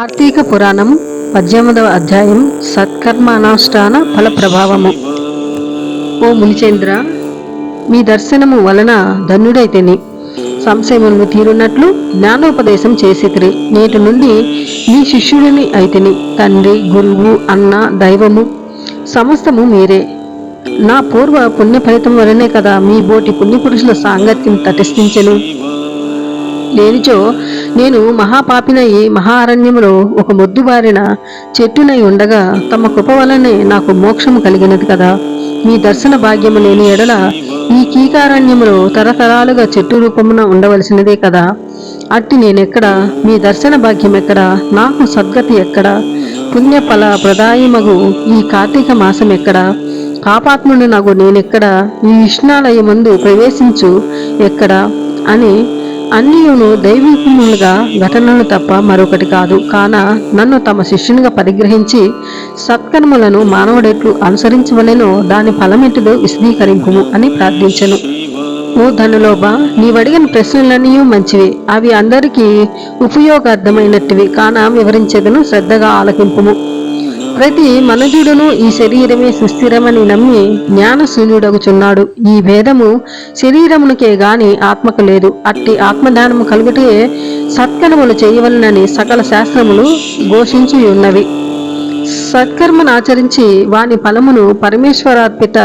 కార్తీక పురాణం పద్దెనిమిదవ అధ్యాయం సత్కర్మానుష్ఠాన ఫల ప్రభావము ఓ మునిచేంద్ర మీ దర్శనము వలన ధన్యుడైతేని. సంశయములను తీరున్నట్లు జ్ఞానోపదేశం చేసితిరి. నేటి నుండి మీ శిష్యుడిని అయితేని. తండ్రి గురువు అన్న దైవము సమస్తము మీరే. నా పూర్వ పుణ్య ఫలితం వలనే కదా మీ బోటి పుణ్యపురుషుల సాంగత్యం తటస్థించెను. లేనిచో నేను మహాపాపినై మహారణ్యములో ఒక మొద్దుబారిన చెట్టునై ఉండగా తమ కృప వలనే నాకు మోక్షము కలిగినది కదా. మీ దర్శన భాగ్యము లేని ఎడల ఈ కీకారణ్యములో తరతరాలుగా చెట్టు రూపమున ఉండవలసినదే కదా. అట్టి నేనెక్కడ? మీ దర్శన భాగ్యం ఎక్కడ నాకు సద్గతి ఎక్కడ? పుణ్యఫల ప్రదాయమగు ఈ కార్తీక మాసం ఎక్కడ పాపాత్ముడు నాకు నేనెక్కడ? ఈ విష్ణాలయమందు ప్రవేశించు ఎక్కడ? అని అన్నియును దైవికములుగా ఘటనలు తప్ప మరొకటి కాదు. కాన నన్ను తమ శిష్యునిగా పరిగ్రహించి సత్కర్మలను మానవుడెట్లు అనుసరించవలెనో దాని ఫలమెట్టుదో విశదీకరింపుము అని ప్రార్థించెను. ఓ ధనులోబ నీవడిగిన ప్రశ్నలన్నీ మంచివి. అవి అందరికీ ఉపయోగార్థమైనటివి కాన వివరించేదను శ్రద్ధగా ఆలకింపుము. ప్రతి మనుజుడును ఈ శరీరమే సుస్థిరమని నమ్మి జ్ఞానశూన్యుడగుచున్నాడు ఈ భేదము శరీరమునకే గాని ఆత్మకు లేదు. అట్టి ఆత్మదానము కలుగుటే సత్కర్మలు చేయవలనని సకల శాస్త్రములు ఘోషించి ఉన్నవి సత్కర్మను ఆచరించి వాని ఫలమును పరమేశ్వరార్పిత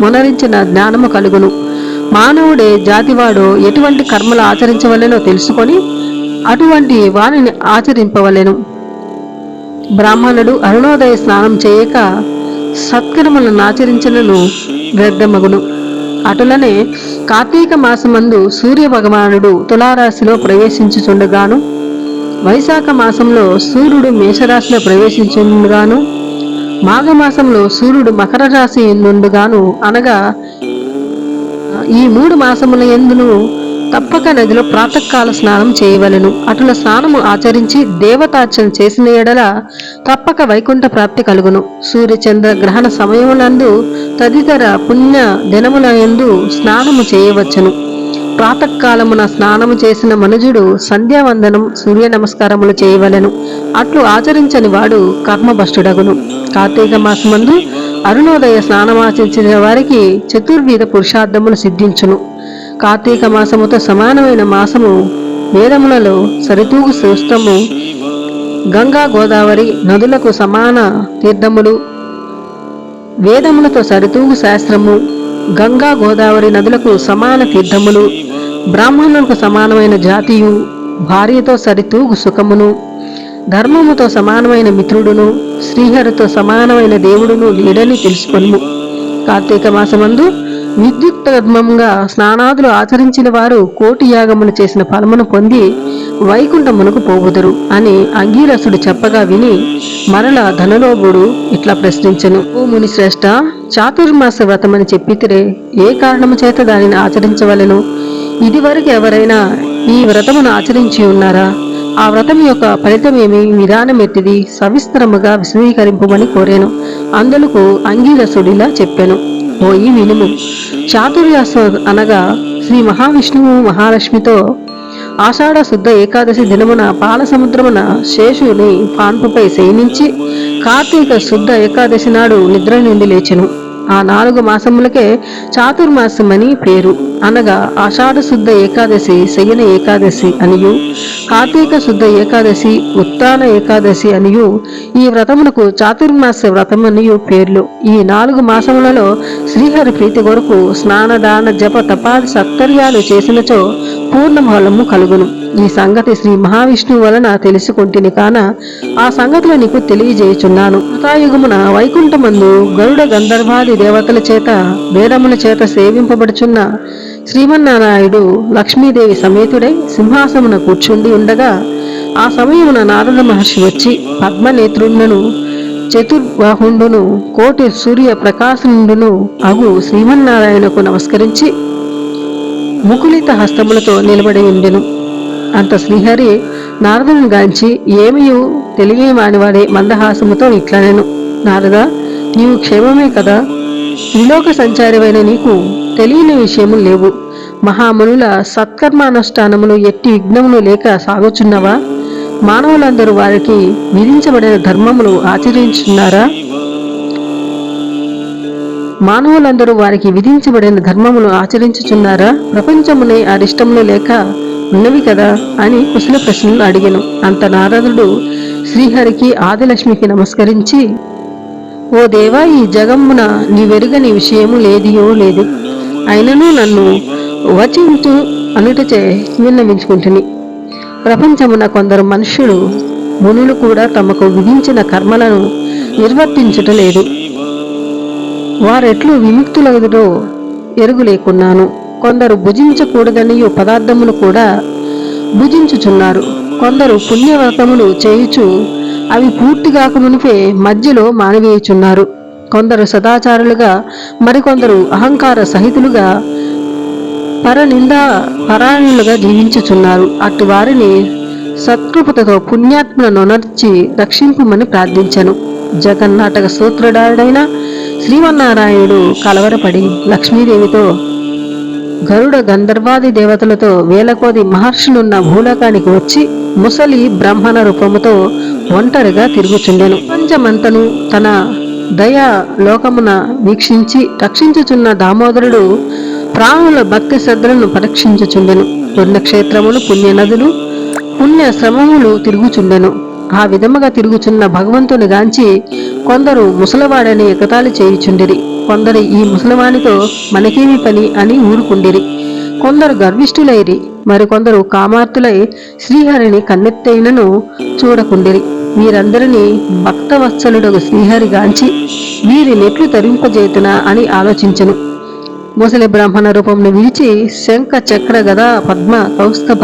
మునరించిన జ్ఞానము కలుగును. మానవుడే జాతివాడు ఎటువంటి కర్మలు ఆచరించవలెనో తెలుసుకొని అటువంటి వానిని ఆచరింపవలెను. బ్రాహ్మణుడు అరుణోదయ స్నానం చేయక సత్కర్మలను ఆచరించనను వ్యర్థమగును అటులనే కార్తీక మాసమందు సూర్య భగవానుడు తులారాశిలో ప్రవేశించుచుండగాను వైశాఖ మాసంలో సూర్యుడు మేషరాశిలో ప్రవేశించుండగాను మాఘమాసంలో సూర్యుడు మకర రాశి ఎందుండగాను అనగా ఈ మూడు మాసముల ఎందును తప్పక నదిలో ప్రాతకాల స్నానం చేయవలెను. అటుల స్నానము ఆచరించి దేవతార్చన చేసిన ఎడల తప్పక వైకుంఠ ప్రాప్తి కలుగును. సూర్యచంద్ర గ్రహణ సమయమునందు తదితర పుణ్య దినములందు స్నానము చేయవచ్చును. ప్రాతకాలమున స్నానము చేసిన మనుజుడు సంధ్యావందనం సూర్య నమస్కారములు చేయవలెను. అట్లు ఆచరించని వాడు కర్మభష్టుడగును. కార్తీక మాసమందు అరుణోదయ స్నానమాచరించిన వారికి చతుర్విధ పురుషార్థములు సిద్ధించును. కార్తీక మాసముతో సమానమైన మాసము వేదములలో సరితూగు శ్రేష్టము. గంగా గోదావరి నదులకు సమాన తీర్థములు. వేదములతో సరితూగు శాస్త్రము. గంగా గోదావరి నదులకు సమాన తీర్థములు. బ్రాహ్మణులకు సమానమైన జాతియు. భార్యతో సరితూగు సుఖమును. ధర్మముతో సమానమైన మిత్రుడును. శ్రీహరితో సమానమైన దేవుడును లేడని తెలుసుకొను కార్తీక మాసమందు విద్యుత్ ధర్మంగా స్నానాదులు ఆచరించిన వారు కోటి యాగములు చేసిన ఫలమును పొంది వైకుంఠమునకు పోవుదురు అని అంగీరసుడు చెప్పగా విని మరల ధనలోభుడు ఇట్లా ప్రశ్నించెను. ఓ ముని శ్రేష్ట చాతుర్మాస వ్రతమని చెప్పితే ఏ కారణము చేత దానిని ఆచరించవలెను? ఇదివరకు ఎవరైనా ఈ వ్రతమును ఆచరించి ఉన్నారా? ఆ వ్రతం యొక్క ఫలితమేమి విధానమెట్టిది సవిస్తరముగా విశదీకరింపమని కోరాను. అందులకు అంగీరసుడిలా చెప్పాను. పోయి వినుము చాతుర్యాసం అనగా శ్రీ మహావిష్ణువు మహాలక్ష్మితో ఆషాఢ శుద్ధ ఏకాదశి దినమున పాల సముద్రమున శేషుని పాన్పుపై శయనించి కార్తీక శుద్ధ ఏకాదశి నాడు నిద్ర నుండి లేచెను. ఆ నాలుగు మాసములకే చాతుర్మాసమని పేరు. అనగా ఆషాఢ శుద్ధ ఏకాదశి శయన ఏకాదశి అనియు కార్తీక శుద్ధ ఏకాదశి ఉత్తాన ఏకాదశి అనియు ఈ వ్రతమునకు చాతుర్మాస వ్రతమనియు పేర్లు. ఈ నాలుగు మాసములలో శ్రీహరి ప్రీతి కొరకు స్నానదాన జప తపాది సత్కర్యాలు చేసినచో పూర్ణఫలము కలుగును. ఈ సంగతి శ్రీ మహావిష్ణువు వలన తెలుసుకుంటుని కాన ఆ సంగతులు నీకు తెలియజేయుచున్నాను. కృతాయుగమున వైకుంఠమందు గరుడ గంధర్వాది దేవతల చేత వేదముల చేత సేవింపబడుచున్న శ్రీమన్నారాయుడు లక్ష్మీదేవి సమేతుడై సింహాసమున కూర్చుండి ఉండగా ఆ సమయమున నారద మహర్షి వచ్చి పద్మనేత్రుండును చతుర్బాహుండును కోటి సూర్య ప్రకాశనుండును అగు శ్రీమన్నారాయణకు నమస్కరించి ముకులిత హస్తములతో నిలబడి ఉండెను. అంత శ్రీహరి నారదుని గాంచి ఏమియు తెలియమానివాడే మందహాసముతో ఇట్లనెను. నారద నీవు క్షేమమే కదా. త్రిలోక సంచారమైన నీకు తెలియని విషయము లేవు. మహామునుల సత్కర్మానుష్ఠానములు ఎట్టి విఘ్నములు లేక సాగుచున్నవా? మానవులందరూ వారికి విధించబడిన ధర్మములు ఆచరించున్నారా? మానవులందరూ వారికి విధించబడిన ధర్మములు ఆచరించుచున్నారా? ప్రపంచమునే అరిష్టములు లేక ఉన్నవి కదా అని కుశల ప్రశ్నలు అడిగాను. అంత నారదుడు శ్రీహరికి ఆదిలక్ష్మికి నమస్కరించి ఓ దేవా ఈ జగమ్మున నీ వెరుగని విషయము లేదియో లేదు. అయినను నన్ను వచించు అనుటచే విన్నవించుకుంటుని. ప్రపంచమున కొందరు మనుష్యులు మునులు కూడా తమకు విధించిన కర్మలను నిర్వర్తించుట లేదు. వారెట్లు విముక్తులగుదో ఎరుగులేకున్నాను. కొందరు భుజించకూడదని పదార్థమును కూడా భుజించుచున్నారు. కొందరు పుణ్యవ్రతములు చేయుచు అవి పూర్తి కాకమునిపే మధ్యలో మానవేయుచున్నారు. కొందరు సదాచారులుగా మరికొందరు అహంకార సహితులుగా పరనింద పరాయణులుగా జీవించుచున్నారు. అటు వారిని సత్కృపతతో పుణ్యాత్మలను నొనర్చి రక్షింపమని ప్రార్థించను. జగన్నాటక సూత్రుడాడైన శ్రీమన్నారాయణుడు కలవరపడి లక్ష్మీదేవితో గరుడ గంధర్వాది దేవతలతో వేలకోది మహర్షులున్న భూలోకానికి వచ్చి ముసలి బ్రాహ్మణ రూపముతో ఒంటరిగా తిరుగుచుండెను. ప్రపంచమంతను తన దయా లోకమున వీక్షించి రక్షించుచున్న దామోదరుడు ప్రాణుల భక్తి శ్రద్ధలను పరీక్షించుచుండెను. పుణ్యక్షేత్రములు పుణ్య నదులు పుణ్య శ్రమములు తిరుగుచుండెను. ఆ విధముగా తిరుగుచున్న భగవంతుని గాంచి కొందరు ముసలవాడని ఎగతాళి చేయుచుండిరి. కొందరు ఈ ముసలివానితో మనకేమి పని అని ఊరుకుండిరి. కొందరు గర్విష్ఠులైరి మరికొందరు కామార్తులై శ్రీహరిని కన్నెత్తైనను చూడకుండిరి. వీరందరినీ భక్తవత్సలుడు శ్రీహరి గాంచి వీరి నెట్లు తరింపజేతున అని ఆలోచించను. ముసలి బ్రాహ్మణ రూపంను విడిచి శంఖ చక్ర గదా పద్మ కౌస్తభ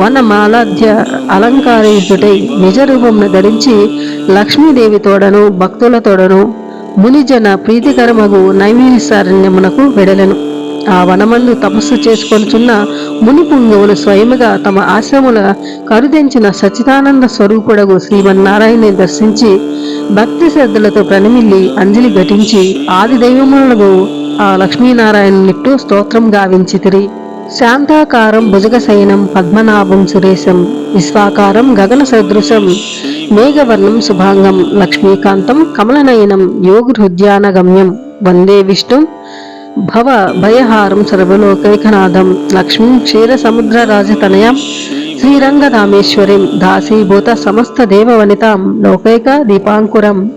వనమాలాధ్య అలంకారితుడై నిజ రూపంను ధరించి లక్ష్మీదేవి తోడను భక్తుల తోడను మునిజన ప్రీతికరమగు నైమిసారణ్యమునకు వెడలెను. ఆ వనమందు తపస్సు చేసుకొనుచున్న ముని పుంగవులు స్వయముగా తమ ఆశ్రముల కరుదెంచిన సచిదానంద స్వరూపుడగు శ్రీమన్నారాయణని దర్శించి భక్తి శ్రద్ధలతో ప్రణమిల్లి అంజలి ఘటించి ఆది దైవములకు ఆ లక్ష్మీనారాయణనిట్టు స్తోత్రం గావించితిరి. శాంతాకారం భుజగశయనం పద్మనాభం సురేశం విశ్వాకారం గగన సదృశం మేఘవర్ణం శుభాంగం లక్ష్మీకాంతం కమలనయనం గమ్యం వందే విష్ణు భవ భయహారం సర్వలోకైకనాథం. లక్ష్మీం క్షీరసముద్రరాజతనయాం శ్రీరంగధామేశ్వరీం దాసీభూత సమస్త దేవవనితాం. లోకైక దీపాంకురం.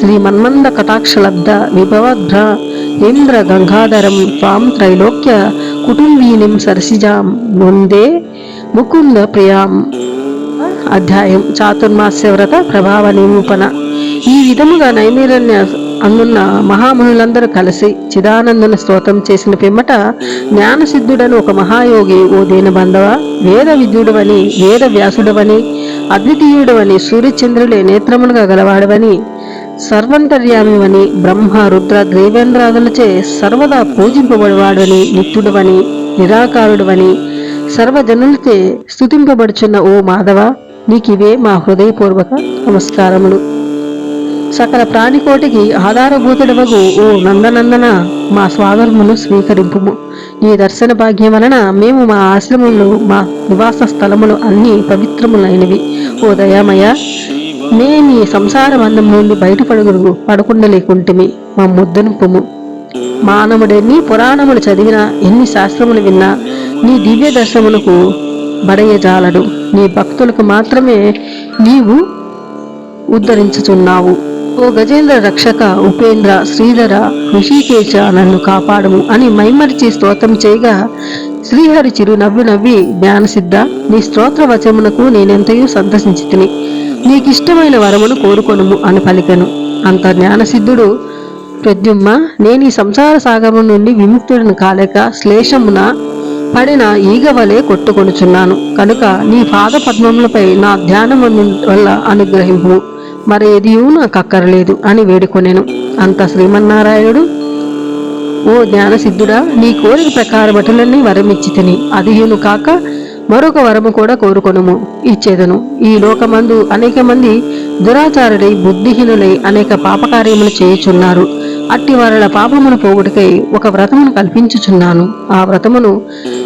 శ్రీమన్మంద కటాక్షలబ్ధ విభవద్భ్ర ఇంద్ర గంగాధరం త్వాం త్రైలోక్య కుటుంబీనిం సరసిజాం. ముందే ముకుంద ప్రియాం అధ్యాయం. చాతుర్మాస్య వ్రత ప్రభావ నిరూపణ ఈ విధముగా నైమిరణ్య అందున్న మహామునులందరూ కలిసి చిదానందన స్తోత్రం చేసిన పిమ్మట జ్ఞానసిద్ధుడని ఒక మహాయోగి ఓ దీన బంధవ వేద విద్యుడవని వేద వ్యాసుడవని అద్వితీయుడవని సూర్యచంద్రులే నేత్రములుగా గలవాడవని సర్వంతర్యామివని బ్రహ్మ రుద్ర దేవేంద్రాదులచే సర్వదా పూజింపబడివాడని నిత్యుడవని నిరాకారుడవని సర్వజనులచే స్థుతింపబడుచున్న ఓ మాధవ నీకివే మా హృదయపూర్వక నమస్కారములు. సకల ప్రాణికోటికి ఆధారభూతుడవగు ఓ నందనందన మా స్వాగతమును స్వీకరింపుము. నీ దర్శన భాగ్యం వలన మేము మా ఆశ్రమములు మా నివాస స్థలములు అన్ని పవిత్రములైనవి. ఓ దయామయ మే నీ సంసార బంధం నుండి బయటపడుగురు పడకుండలేకుంటిమి మా ముద్దనుపుము మానవుడెన్ని పురాణములు చదివినా ఎన్ని శాస్త్రములు విన్నా నీ దివ్య దర్శనమునకు బడయజాలడు. నీ భక్తులకు మాత్రమే నీవు ఉద్ధరించుచున్నావు. ఓ గజేంద్ర రక్షక ఉపేంద్ర శ్రీధర ఋషికేశ నన్ను కాపాడము అని మైమరిచి స్తోత్రం చేయగా శ్రీహరి చిరు నవ్వి నవ్వి జ్ఞానసిద్ధ నీ స్తోత్ర వచమునకు నేనెంతయో సంతసించి తిని నీకిష్టమైన వరమును కోరుకొనుము అని పలికెను. అంత జ్ఞానసిద్ధుడు ప్రద్యుమ్మ నేను ఈ సంసార సాగరం నుండి విముక్తుడిని కాలేక శ్లేషమున పడిన ఈగ వలె కొట్టుకొనుచున్నాను. కనుక నీ పాద పద్మములపై నా ధ్యానం వల్ల అనుగ్రహింపు మరి ఎదియూ నాకు అక్కర్లేదు అని వేడుకొనెను. అంత శ్రీమన్నారాయణుడు ఓ జ్ఞానసిద్ధుడా నీ కోరిక ప్రకారమటులన్నీ వరమిచ్చి తిని అదియును కాక మరొక వరము కూడా కోరుకొనుము ఇచ్చేదను. ఈ లోకమందు అనేక మంది దురాచారులై బుద్ధిహీనులై అనేక పాపకార్యములు చేయుచున్నారు. అట్టి వారిల పాపమును పోగుటకై ఒక వ్రతమును కల్పించుచున్నాను. ఆ వ్రతమును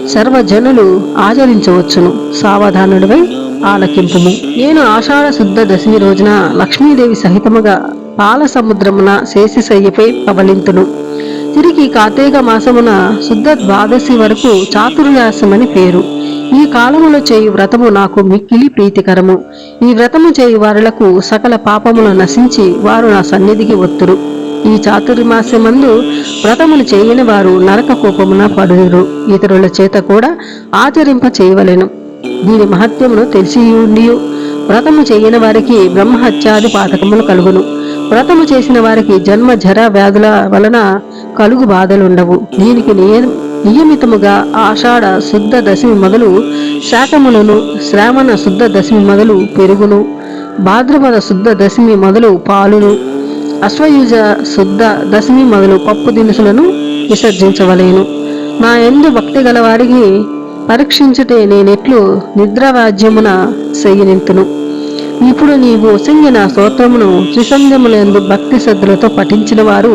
సర్వజనులు ఆచరించవచ్చును. సావధానుడివై ఆలకింపుము. నేను ఆషాఢ శుద్ధ దశమి రోజున లక్ష్మీదేవి సహితముగా పాల సముద్రమున శేషశయ్యపై పవలింతును తిరిగి కార్తీక మాసమున శుద్ధ ద్వాదశి వరకు చాతుర్యాసమని పేరు. ఈ కాలములో చేయు వ్రతము నాకు మిక్కిలి ప్రీతికరము. ఈ వ్రతము చేయు వారులకు సకల పాపములు నశించి వారు నా సన్నిధికి ఒత్తురు ఈ చాతుర్మాసమందు వ్రతములు చేయని వారు నరక కోపమున పడుదురు. ఇతరుల చేత కూడా ఆచరింప చేయవలెను దీని మహత్యమును తెలిసి ఉండియు వ్రతము చేయని వారికి బ్రహ్మహత్యాది పాతకములు కలుగును. వ్రతము చేసిన వారికి జన్మ జర వ్యాధుల వలన కలుగు బాధలుండవు. దీనికి నియ నియమితముగా ఆషాఢ శుద్ధ దశమి మొదలు శాకములను శ్రావణ శుద్ధ దశమి మొదలు పెరుగును. భాద్రపద శుద్ధ దశమి మొదలు పాలును. అశ్వయుజ శుద్ధ దశమి మొదలు పప్పు దినుసులను విసర్జించవలేను. నా ఎందు భక్తి గల వారికి పరీక్షించుటే నేనెట్లు నిద్రారాజ్యమున చెయ్యనింతును ఇప్పుడు నీవు సింగిన స్తోత్రమును త్రిసంధ్యములందు భక్తి శ్రద్ధలతో పఠించిన వారు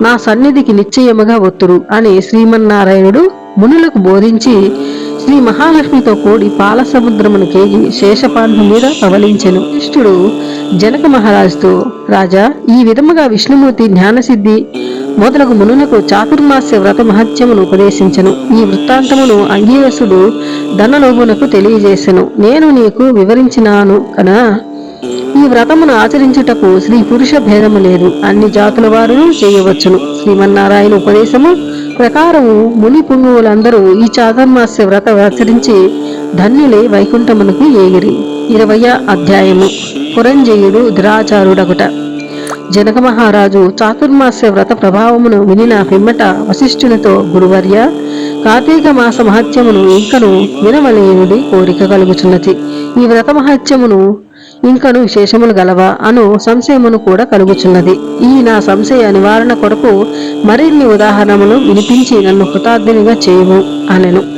నా సన్నిధికి నిశ్చయముగా ఒత్తురు అని శ్రీమన్నారాయణుడు మునులకు బోధించి శ్రీ మహాలక్ష్మితో కూడి పాల సముద్రమును కేగి శేషపాండు మీద పవలించెను ఇష్టుడు జనక మహారాజుతో రాజా ఈ విధముగా విష్ణుమూర్తి జ్ఞానసిద్ధి మొదలగు మునులకు చాతుర్మాస్య వ్రత మహత్యమును ఉపదేశించను. ఈ వృత్తాంతమును అంగీరసుడు ధనలోభునకు తెలియజేసెను. నేను నీకు వివరించినాను కనా? ఈ వ్రతమును ఆచరించుటకు స్త్రీ పురుష భేదము లేదు. అన్ని జాతుల వారు చేయవచ్చును. శ్రీమన్నారాయణ ఉపదేశము ప్రకారము ముని పుణువులందరూ ఈ చాతుర్మాస్య వ్రత ఆచరించి ధన్యులే వైకుంఠమునకు ఏగిరి. ఇరవయ అధ్యాయము. పురంజయుడు దురాచారుడగుట. జనక మహారాజు చాతుర్మాస్య వ్రత ప్రభావమును వినిన పిమ్మట వశిష్ఠునితో గురువర్య కార్తీక మాస మహత్యమును ఇంకను వినవలేనుడి కోరిక కలుగుచున్నది. ఈ వ్రత మహత్యమును ఇంకను విశేషములు గలవా అను సంశయమును కూడా కలుగుచున్నది. ఈ నా సంశయ నివారణ కొరకు మరిన్ని ఉదాహరణములు వినిపించి నన్ను కృతార్థునిగా చేయము అనెను.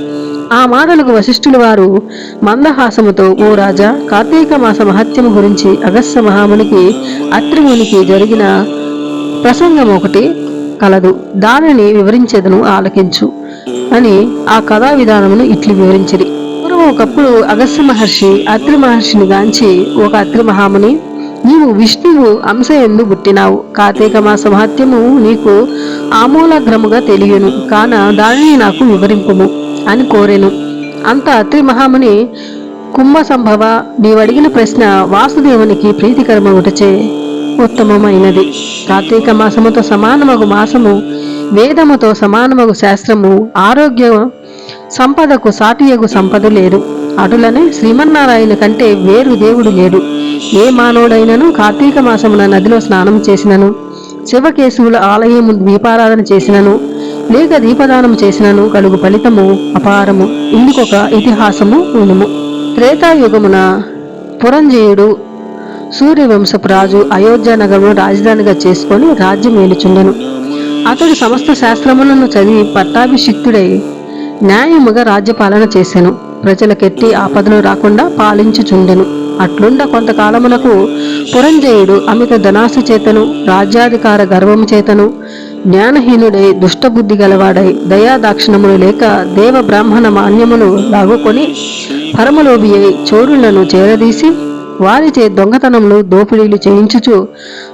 ఆ మాటలకు వశిష్ఠులు వారు మందహాసముతో ఓ రాజా కార్తీక మాస మహత్యము గురించి అగస్త్య మహామునికి అత్రిమునికి జరిగిన ప్రసంగం ఒకటి కలదు. దానిని వివరించేదను ఆలకించు అని ఆ కథా విధానమును ఇట్లు వివరించిరి. పూర్వం ఒకప్పుడు అగస్త్య మహర్షి అత్రి మహర్షిని గాంచి ఒక అత్రి మహాముని నీవు విష్ణువు అంశ ఎందు పుట్టినావు. కార్తీక మాస మహత్యము నీకు ఆమూలగ్రముగా తెలియను. కాన దానిని నాకు వివరింపుము. అని కోరెను. అంత అత్రి మహాముని కుంభ సంభవ నీవడిగిన ప్రశ్న వాసుదేవునికి ప్రీతికరమగుటచే ఉత్తమమైనది. కార్తీక మాసముతో సమానమగు మాసము వేదముతో సమానమగు శాస్త్రము ఆరోగ్య సంపదకు సాటియగు సంపద లేరు అటులనే శ్రీమన్నారాయణ కంటే వేరు దేవుడు లేడు. ఏ మానవుడైనను కార్తీక మాసమున నదిలో స్నానం చేసినను శివకేశవుల ఆలయము దీపారాధన చేసినను లేక దీపదానం చేసినను కలుగు ఫలితము అపారము ఇందుకొక ఇతిహాసము ఉనుము త్రేతాయుగమున పురంజయుడు సూర్యవంశపు రాజు అయోధ్య నగరమును రాజధానిగా చేసుకొని రాజ్యం ఏలుచుండెను. అతడు సమస్త శాస్త్రములను చదివి పట్టాభిషిక్తుడై న్యాయముగా రాజ్యపాలన చేశాను ప్రజలకెట్టి ఆపదలు రాకుండా పాలించుచుండెను. అట్లుండ కొంతకాలమునకు పురంజయుడు అమిత ధనాసు చేతను రాజ్యాధికార గర్వము చేతను జ్ఞానహీనుడై దుష్టబుద్ధి గలవాడై దయాదాక్షిణములు లేక దేవ బ్రాహ్మణ మాన్యమును లాగుకొని పరమలోభి అయి చోరులను చేరదీసి వారిచే దొంగతనములు దోపిడీలు చేయించుచు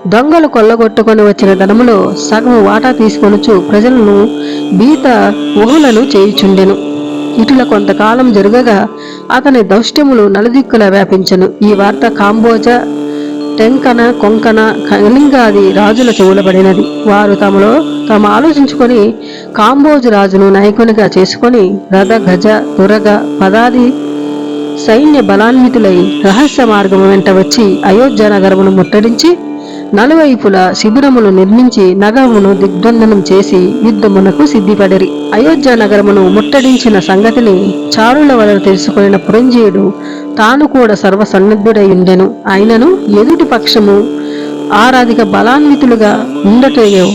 దొంగలు కొల్లగొట్టుకొని వచ్చిన ధనములో సగము వాటా తీసుకొనుచు ప్రజలను బీత ఊహలను చేయుచుండెను. ఇటుల కొంతకాలం జరగగా అతని దౌష్ట్యములు నలుదిక్కుల వ్యాపించను. ఈ వార్త కాంబోజ టెంకన కొంకణ కళింగాది రాజుల చెవులబడినది. వారు తమలో తాము ఆలోచించుకొని కాంబోజు రాజును నాయకునిగా చేసుకొని రథ గజ దురగ పదాది సైన్య బలాన్వితులై రహస్య మార్గము వెంట వచ్చి అయోధ్య నగరమును ముట్టడించి నలువైపులా శిబిరములు నిర్మించి నగరమును దిగ్బంధనం చేసి యుద్ధమునకు సిద్ధిపడిరి. అయోధ్య నగరమును ముట్టడించిన సంగతిని చారుల వలన తెలుసుకున్న పురంజీయుడు తాను కూడా సర్వసన్నద్ధుడై ఉండెను అయినను ఎదుటి పక్షము ఆరాధిక బలాన్వితులుగా ఉండటయో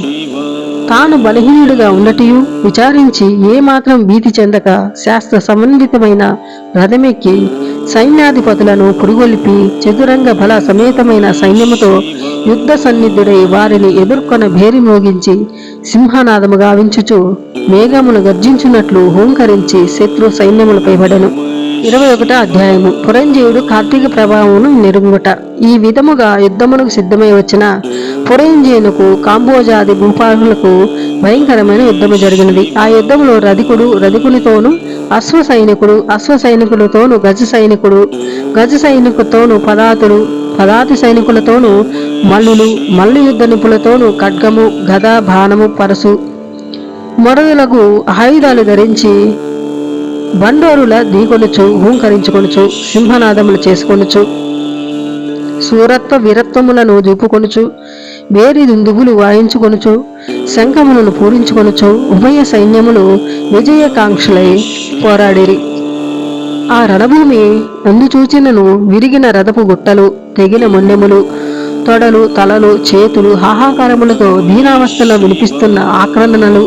తాను బలహీనుడిగా ఉండటియు విచారించి ఏమాత్రం భీతి చెందక శాస్త్ర సంబంధితమైన రథమెక్కి సైన్యాధిపతులను పురుగొలిపి చతురంగ బల సమేతమైన సైన్యముతో యుద్ధ సన్నిధుడై వారిని ఎదుర్కొన భేరి మోగించి సింహనాదము గావించుచు మేఘమును గర్జించున్నట్లు హూంకరించి శత్రు సైన్యములపై పడెను. ఇరవై ఒకటో అధ్యాయము. పురంజీవుడు కార్తీక ప్రభావమును నిరుగుట ఈ విధముగా యుద్ధమునకు సిద్ధమై వచ్చిన పురంజేనుకు కాంబోజాది భూపాలులకు భయంకరమైన యుద్ధము జరిగినది. ఆ యుద్ధంలో రధికుడు రధికునితోనూ అశ్వ సైనికుడు అశ్వ సైనికులతోను గజ సైనికుడు గజ సైనికులతోను పదాతులు పదాతి సైనికులతోను మల్లులు మల్లు యుద్ధ నిపులతోను ఖడ్గము గద బాణము పరసు మొరదులకు ఆయుధాలు ధరించి బండోరుల దీకొనుచు హూంకరించుకొనుచు సింహనాదములు చేసుకొనుచు సూరత్వ వీరత్వములను చూపుకొనుచు వేరి దుందుగులు వాయించుకొనుచు శంఖములను పూరించుకొనుచు ఉభయ సైన్యములు విజయకాంక్షలై పోరాడిరి. ఆ రణభూమి అందు చూచినను విరిగిన రథపు గుట్టలు తెగిన మొన్నెములు తొడలు తలలు చేతులు హాహాకారములతో దీనావస్థలో వినిపిస్తున్న ఆక్రందనలు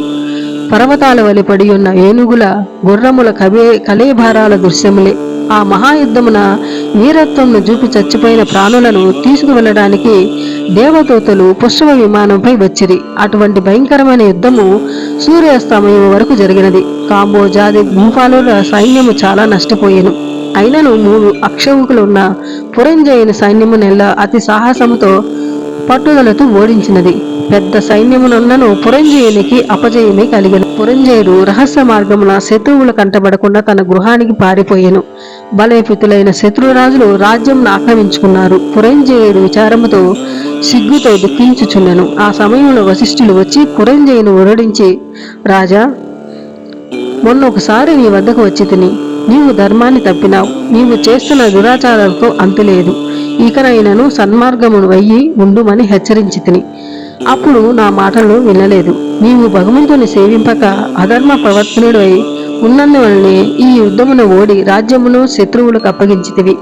పర్వతాల వలి పడి ఉన్న ఏనుగుల గుర్రముల కవే కలేభారాల దృశ్యములే. ఆ మహాయుద్ధమున వీరత్వంను చూపి చచ్చిపోయిన ప్రాణులను తీసుకువెళ్ళడానికి దేవదూతలు పుష్ప విమానంపై వచ్చిరి. అటువంటి భయంకరమైన యుద్ధము సూర్యాస్తమయం వరకు జరిగినది. కాంబోజాది భూపాలుల సైన్యము చాలా నష్టపోయాను. అయినను మూడు అక్షవుకులున్న పురంజయుని సైన్యము నెల అతి సాహసముతో పట్టుదలతో ఓడించినది. పెద్ద సైన్యమునున్నను పురంజయునికి అపజయమే కలిగిన. పురంజయుడు రహస్య మార్గమున శత్రువులు కంటబడకుండా తన గృహానికి పారిపోయెను. బలయపితులైన శత్రురాజులు రాజ్యం ఆక్రమించుకున్నారు. పురంజయుడు విచారముతో సిగ్గుతో దుఃఖించుచున్నాను ఆ సమయంలో వశిష్ఠులు వచ్చి పురంజయును ఉరడించి రాజా మొన్న ఒకసారి నీ వద్దకు వచ్చి తిని నీవు ధర్మాన్ని తప్పినావు. నీవు చేస్తున్న దురాచారాలకు అంతులేదు. ఇకనైనను సన్మార్గమును వయ్యి ఉండుమని హెచ్చరించి తిని. అప్పుడు నా మాటలు వినలేదు. నీవు భగవంతుని సేవింపక అధర్మ ప్రవర్తనుడై ఉన్నందువలనే ఈ యుద్ధమును ఓడి రాజ్యమును శత్రువులకు అప్పగించితివి.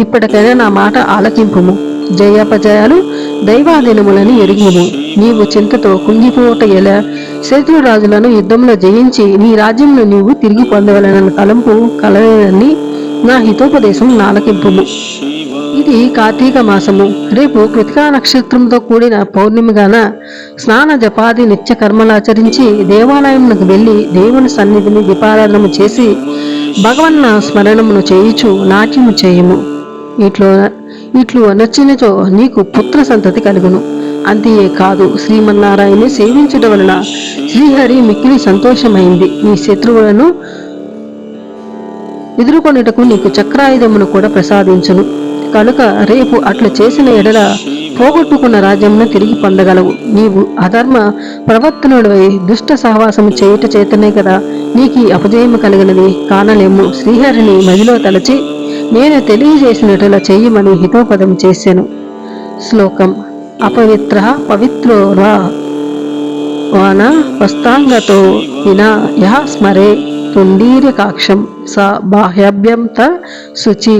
ఇప్పటికైనా నా మాట ఆలకింపుము. జయాపజయాలు దైవాధీనములని ఎరుగుము నీవు చింతతో కుంగిపోట ఎలా శత్రురాజులను యుద్ధంలో జయించి నీ రాజ్యంలో నీవు తిరిగి పొందవలనన్న తలంపు కలలేనని నా హితోపదేశం నాలకింపుము. ఇది కార్తీక మాసము. రేపు కృతికా నక్షత్రంతో కూడిన పౌర్ణమిగాన స్నాన జపాది నిత్య కర్మలాచరించి దేవాలయంకు వెళ్ళి దేవుని సన్నిధిని దీపారాధనము చేసి భగవన్న స్మరణమును చేయుచు నాట్యము చేయము. ఇట్లో ఇట్లు నచ్చినచో నీకు పుత్ర సంతతి కలుగును. అంతే కాదు శ్రీమన్నారాయణి సేవించడం వలన శ్రీహరి మిక్కిలి సంతోషమైంది. నీ శత్రువులను ఎదుర్కొనుటకు నీకు చక్రాయుధమును కూడా ప్రసాదించును. కనుక రేపు అట్లు చేసిన ఎడల పోగొట్టుకున్న రాజ్యమును తిరిగి పొందగలవు. నీవు అధర్మ ప్రవర్తనుడవై దుష్ట సహవాసము చేయుట చేతనే కదా నీకు ఈ అపజయము కలిగినది. కానలేము శ్రీహరిని మదిలో తలచి నేను తెలియజేసినట్లా చెయ్యమని హితోపదం చేశాను శ్లోకం. అపవిత్ర పవిత్రో రా వాన వస్తాంగతో వినా యహ స్మరే తుండీర్యకాక్షం స బాహ్యభ్యం శుచి.